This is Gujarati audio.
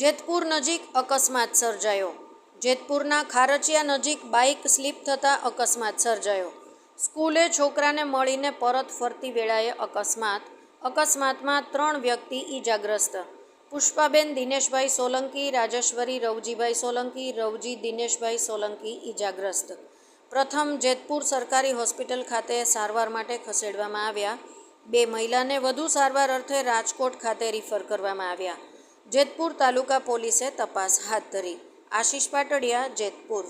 જેતપુર નજીક અકસ્માત સર્જાયો. જેતપુરના ખારચિયા નજીક બાઇક સ્લીપ થતાં અકસ્માત સર્જાયો. સ્કૂલે છોકરાને મળીને પરત ફરતી વેળાએ અકસ્માત. અકસ્માતમાં ત્રણ વ્યક્તિ ઈજાગ્રસ્ત. પુષ્પાબેન દિનેશભાઈ સોલંકી, રાજેશ્વરી રવજીભાઈ સોલંકી, રવજી દિનેશભાઈ સોલંકી ઈજાગ્રસ્ત. પ્રથમ જેતપુર સરકારી હોસ્પિટલ ખાતે સારવાર માટે ખસેડવામાં આવ્યા. બે મહિલાને વધુ સારવાર અર્થે રાજકોટ ખાતે રિફર કરવામાં આવ્યા. જેતપુર તાલુકા પોલીસે તપાસ હાથ ધરી. આશીષ પાટડિયા જેતપુર.